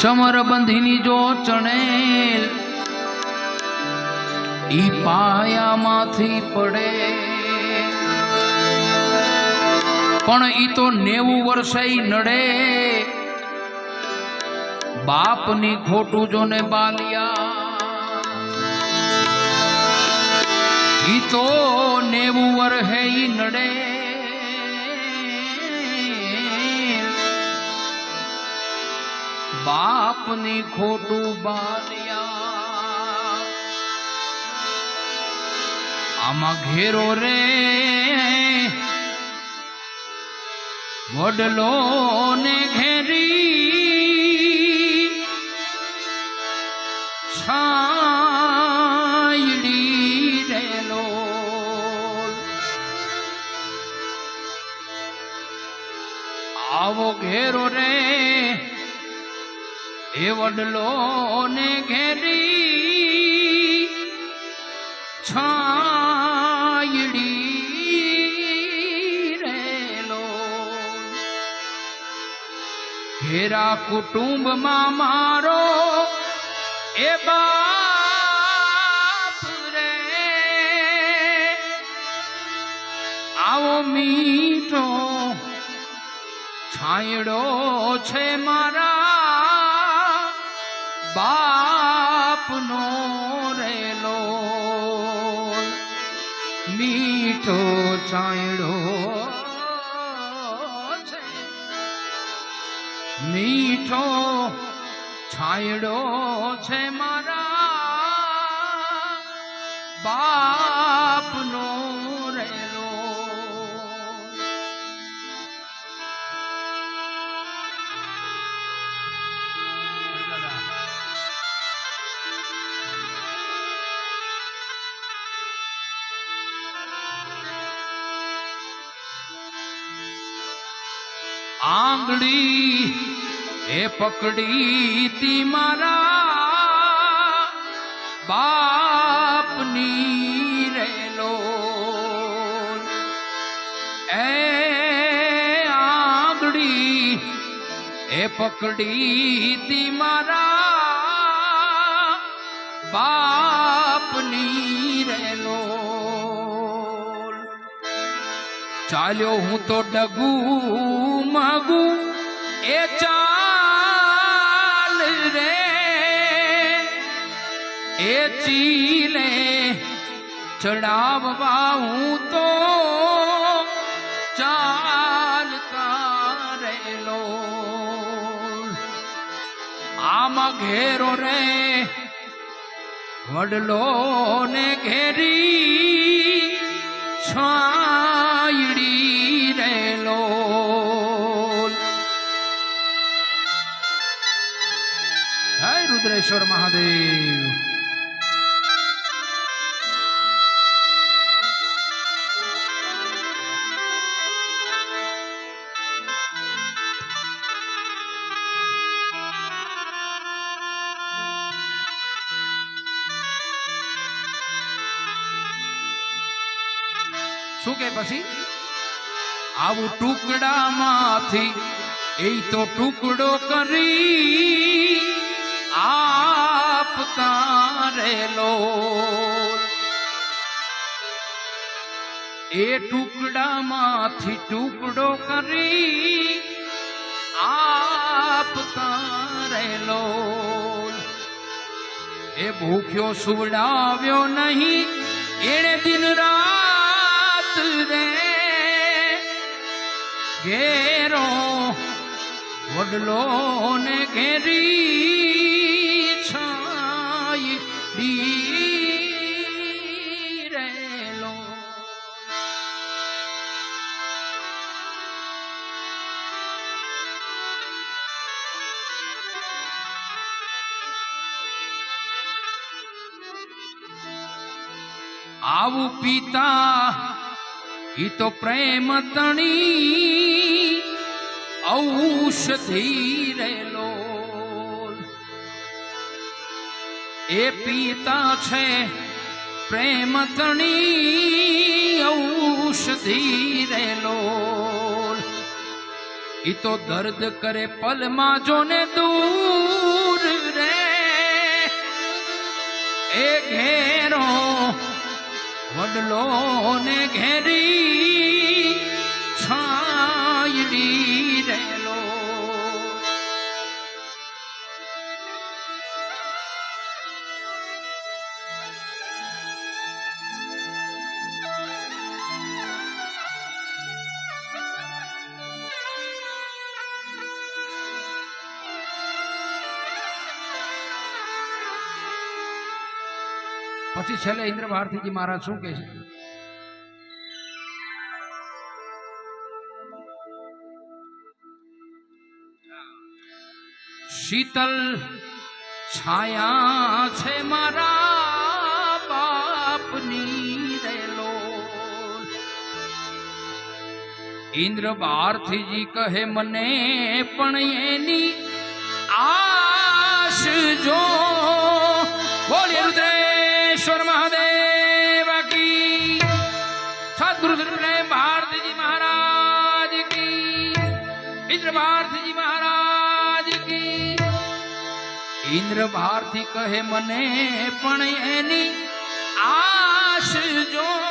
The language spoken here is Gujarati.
ચમર બંધીની જો ચણેલ ઈ પાયામાંથી પડે પણ ઈ તો નેવું વર્ષે નડે બાપની ખોટું જોને બાલિયા ઈ તો નેવું વર્ષે ઈ નડે બાપની ખોટું બાલિયા આમાં ઘેરો રે વડલો ને ઘેરી છાયડી રેલો આવો ઘેરો રે એ વડલો ને ઘેરી છાયડી રેલો ઘેરા કુટુંબમાં મારો એ બાપ રે. આવો મીઠો છાંયડો છે મારા બાપનો રેલો મીઠો છાંયડો છે. મીઠો છાંયડો છે મારા બાપનો આંગળી એ પકડી તી મારા બાપની રેલો. એ આંગળી એ પકડી તી મારા બાપની ચાલ્યો હું તો ડગુ માગુ. એ ચાલ રે. એ ચીલે ચડાવવા હું તો ચાલતા રહેલો. આમાં ઘેરો રે વડલો ને ઘેરી છાયડી હે રુદ્રેશ્વર મહાદેવ. શું કે પછી? આવું ટુકડામાંથી એ તો ટુકડો કરી એ ટુકડામાંથી ટુકડો કરી આપતા રેલો એ ભૂખ્યો સુવડાવ્યો નહીં, એણે દિન રાત રે ઘેરો વડલો ને ઘેરી છાય ડી આવું પિતા, ઈ તો પ્રેમ તણી, ઔષધિ રેલો એ પિતા છે પ્રેમ તણી, ઔષધિ રેલો ઈ તો દર્દ કરે પલમાં જોને દૂર રે. એ ઘેરો વડલો ને ઘેરી છાયડી પછી છેલ્લે ઇન્દ્ર ભારતીજી મહારાજ શું કહે છે? શીતલ છાયા છે મારા બાપની રેલો. ઇન્દ્ર ભારતીજી કહે, મને પણ એની આશ જો ભારતીજી મહારાજ કી. ઇન્દ્ર ભારતી કહે મને પણ એની આશ જો